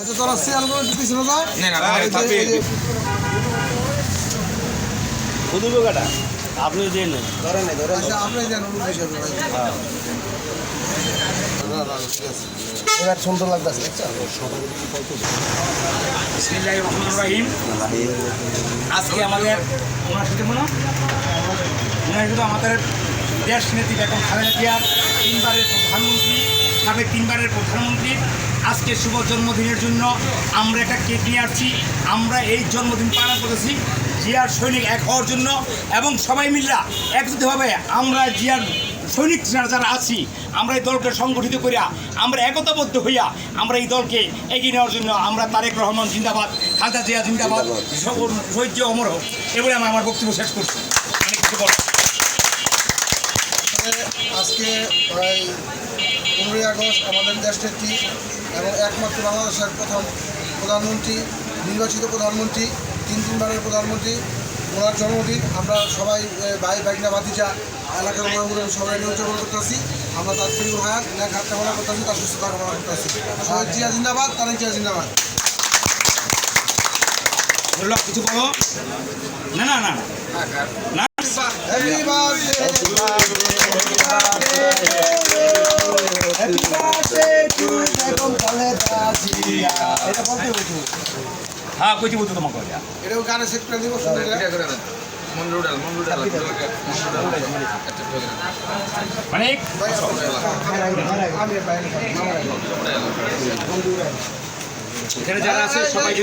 আচ্ছা তোরা করে দিতেছিল না না, শুধু আপনি দিয়ে নেন। ধরে নাই ধরে আচ্ছা আপনি আছে। এবার সুন্দর লাগতেছে রহিম। আজকে আমাদের ওনার সাথে মনে ওনার শুধু আমাদের দেশ নেত্রী বেগম খালেদা জিয়ার তিনবারের প্রধানমন্ত্রী সাবেক তিনবারের প্রধানমন্ত্রী। আজকে শুভ জন্মদিনের জন্য আমরা একটা কেক নিয়ে আসছি। আমরা এই জন্মদিন পালন করেছি জিয়ার সৈনিক এক হওয়ার জন্য এবং সবাই মিল্লা একত্রিতভাবে আমরা জিয়ার সৈনিক যারা যারা আছি আমরা এই দলকে সংগঠিত করিয়া আমরা একতাবদ্ধ হইয়া আমরা এই দলকে এগিয়ে নেওয়ার জন্য আমরা তারেক রহমান জিন্দাবাদ খালদা জিয়া জিন্দাবাদ সহ্য অমর হোক। এবারে আমি আমার বক্তব্য শেষ করছি। অনেক কিছু বলার। আজকে প্রায় পনেরোই আগস্ট আমাদের দেশনেত্রী এবং একমাত্র বাংলাদেশের প্রথম প্রধানমন্ত্রী নির্বাচিত প্রধানমন্ত্রী তিন তিনবারের প্রধানমন্ত্রী ওনার জন্মদিন। আমরা সবাই ভাই বাইকনা ভাতিজা এলাকার মানুষগুলো সবাই নিয়ে উদযাপন করতেছি। আমরা তার ফিরু হায়াত ন্যাক হাত কামনা করতেছি তার সুস্থতা কামনা করতেছি। শহীদ জিয়া জিন্দাবাদ তারেক জিয়া জিন্দাবাদ। কিছু বলো? না না না না হ্যাপি বার্থডে এটা বলতে হতো হ্যাঁ কইতে বলতো তোমাকে ওটা। এটাও গানে সেট করে দিব সুন্দর করে। মানে ভাই, আমি বাইরে খাব, মামা রাখব। এখানে যারা আছে সবাই যদি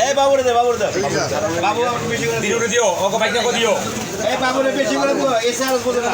এই বাবুরে দে বাবুরে দে। বাবু দিও। দিও ওকে বাইক দিও। এই বাবুরে বেশি করে দিও এসে আর বলে না